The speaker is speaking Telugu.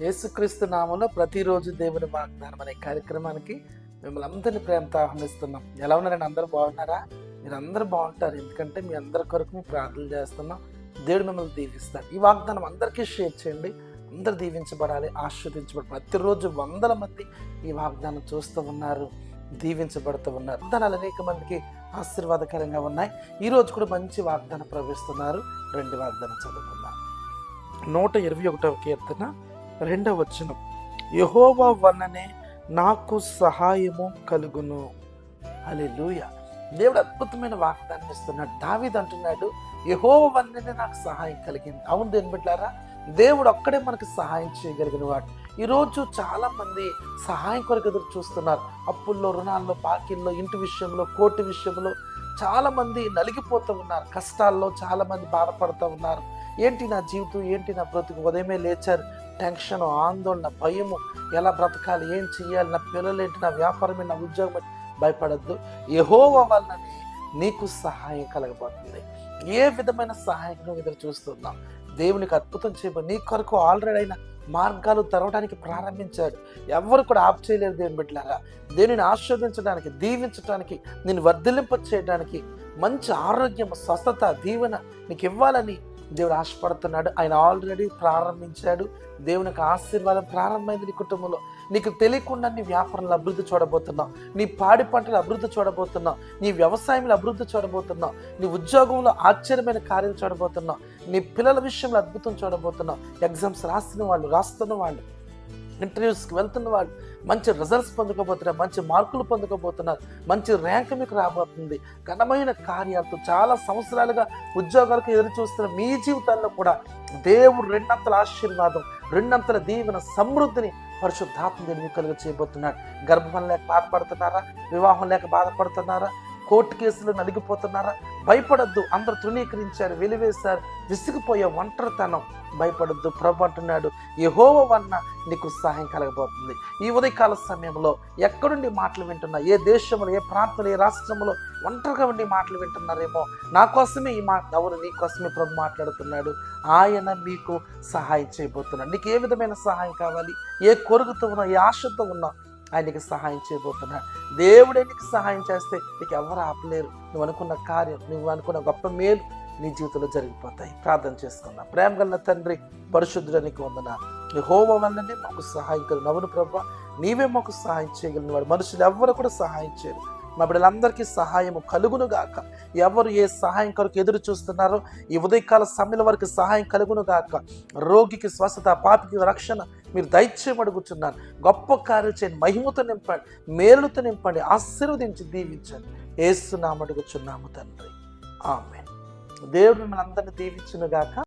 యేసుక్రీస్తు నామంలో ప్రతిరోజు దేవుని వాగ్దానం అనే కార్యక్రమానికి మిమ్మల్ని అందరినీ ప్రేమతో ఆహ్వానిస్తున్నాం. ఎలా ఉన్నారండి అందరూ బాగున్నారా? మీరు అందరూ బాగుంటారు. ఎందుకంటే మీ అందరి కొరకు మేము ప్రార్థన చేస్తున్నాం. దేవుడు మిమ్మల్ని దీవిస్తారు. ఈ వాగ్దానం అందరికీ షేర్ చేయండి. అందరు దీవించబడాలి ఆస్వాదించబడాలి ప్రతిరోజు వందల మంది ఈ వాగ్దానం చూస్తూ ఉన్నారు దీవించబడుతూ ఉన్నారు. వాగ్దానాలు అనేక మందికి ఆశీర్వాదకరంగా ఉన్నాయి. ఈరోజు కూడా మంచి వాగ్దానం ప్రవేశిస్తున్నారు. రెండు వాగ్దానం చదువుకుందాం. నూట ఇరవై ఒకటవ కీర్తన రెండవ వచనం. యహోవా వలననే నాకు సహాయము కలుగును. హల్లెలూయ. దేవుడు అద్భుతమైన వాగ్దానం ఇస్తున్నాడు. దావిద్ అంటున్నాడు యహోవ వలననే నాకు సహాయం కలిగింది. అవును దేని బిడ్డారా దేవుడు ఒక్కడే మనకు సహాయం చేయగలిగిన వాడు. ఈరోజు చాలామంది సహాయం కొరకు ఎదురు చూస్తున్నారు. అప్పుల్లో రుణాల్లో బాకీల్లో ఇంటి విషయంలో కోర్టు విషయంలో చాలామంది నలిగిపోతూ ఉన్నారు. కష్టాల్లో చాలామంది బాధపడుతూ ఉన్నారు. ఏంటి నా జీవితం? ఏంటి నా బ్రతుకు? ఉదయమే లేచారు. టెన్షన్ ఆందోళన భయము. ఎలా బ్రతకాలి? ఏం చెయ్యాలి? నా పిల్లలు ఏంటి నా వ్యాపారం నా ఉద్యోగం భయపడద్దు. యహోవ వల్లనే నీకు సహాయం కలగబోతుంది ఏ విధమైన సహాయం నువ్వు ఎదురు చూస్తున్నావు? దేవునికి అద్భుతం చేయబో నీ కొరకు ఆల్రెడీ అయిన మార్గాలు తెరవడానికి ప్రారంభించాడు. ఎవరు కూడా ఆప్ చేయలేరు దేవుని బిడ్డలారా. దేవుని ఆస్వాదించడానికి దీవించడానికి నేను వర్ధలింప చేయడానికి మంచి ఆరోగ్యం స్వస్థత దీవెన నీకు ఇవ్వాలని దేవుడు ఆశపడుతున్నాడు. ఆయన ఆల్రెడీ ప్రారంభించాడు. దేవునికి ఆశీర్వాదం ప్రారంభమైంది నీ కుటుంబంలో. నీకు తెలియకుండా నీ వ్యాపారంలో అభివృద్ధి చూడబోతున్నావు. నీ పాడి పంటలు అభివృద్ధి చూడబోతున్నావు. నీ వ్యవసాయంలో అభివృద్ధి చూడబోతున్నావు. నీ ఉద్యోగంలో ఆశ్చర్యమైన కార్యాలు చూడబోతున్నావు. నీ పిల్లల విషయంలో అద్భుతం చూడబోతున్నావు. ఎగ్జామ్స్ రాసిన వాళ్ళు రాస్తున్న వాళ్ళు. ఇంటర్వ్యూస్కి వెళ్తున్న వాళ్ళు మంచి రిజల్ట్స్ పొందకపోతున్నారు మంచి మార్కులు పొందుకోబోతున్నారు మంచి ర్యాంక్ మీకు రాబోతుంది. ఘనమైన కార్యాలతో చాలా సంవత్సరాలుగా ఉద్యోగాలకు ఎదురు చూస్తున్న మీ జీవితాల్లో కూడా దేవుడు రెండంతల ఆశీర్వాదం రెండంతల దీవెన సమృద్ధిని పరిశుద్ధాత్మ దేవుడు మీకు కలుగు చేయబోతున్నాడు. గర్భం లేక బాధపడుతున్నారా? వివాహం లేక బాధపడుతున్నారా? కోర్టు కేసులు నలిగిపోతున్నారా భయపడద్దు. అందరు తృణీకరించారు వెలివేశారు విసిగిపోయే ఒంటరితనం భయపడద్దు. ప్రభు అంటున్నాడు యహోవ వలన నీకు సహాయం కలగబోతుంది. ఈ ఉదయకాల సమయంలో ఎక్కడుండి మాటలు వింటున్నా? ఏ దేశంలో ఏ ప్రాంతంలో ఏ రాష్ట్రంలో ఒంటరిగా ఉండి మాటలు వింటున్నారేమో? నా కోసమే ఈ మాట అవును నీ కోసమే ప్రభు మాట్లాడుతున్నాడు. ఆయన మీకు సహాయం చేయబోతున్నాడు. నీకు ఏ విధమైన సహాయం కావాలి? ఏ కొరుగుతో ఉన్నా ఏ ఆశతో ఉన్నా ఆయనకి సహాయం చేయబోతున్నాడు. దేవుడే నీకు సహాయం చేస్తే నీకు ఎవరు ఆపలేరు. నువ్వు అనుకున్న కార్యం నువ్వు అనుకున్న గొప్ప మేలు నీ జీవితంలో జరిగిపోతాయి. ప్రార్థన చేసుకుందాం. ప్రేమ గల తండ్రి పరిశుద్ధుడానికి వందన హోమ వల్లనే మాకు సహాయం కలు నవ్వును ప్రభా నీవే మాకు సహాయం చేయగలిగిన వాడు మనుషులు ఎవ్వరు కూడా సహాయం చేయరు. మా బిడ్డలందరికీ సహాయము కలుగును గాక. ఎవరు ఏ సహాయం కొరకు ఎదురు చూస్తున్నారో ఈ ఉదయకాల సమయంలో వరకు సహాయం కలుగును గాక. రోగికి స్వస్థత పాపికి రక్షణ మీరు దయచేయం అడుగుతున్నారు గొప్ప కార్యం చేయండి మహిమతో నింపండి. మేలుతో నింపండి. ఆశీర్వదించి దీవించండి. ఏసునామడుగుచున్నాము తండ్రి. ఆమె దేవుడు మిమ్మల్ని అందరినీ దీవించును గాక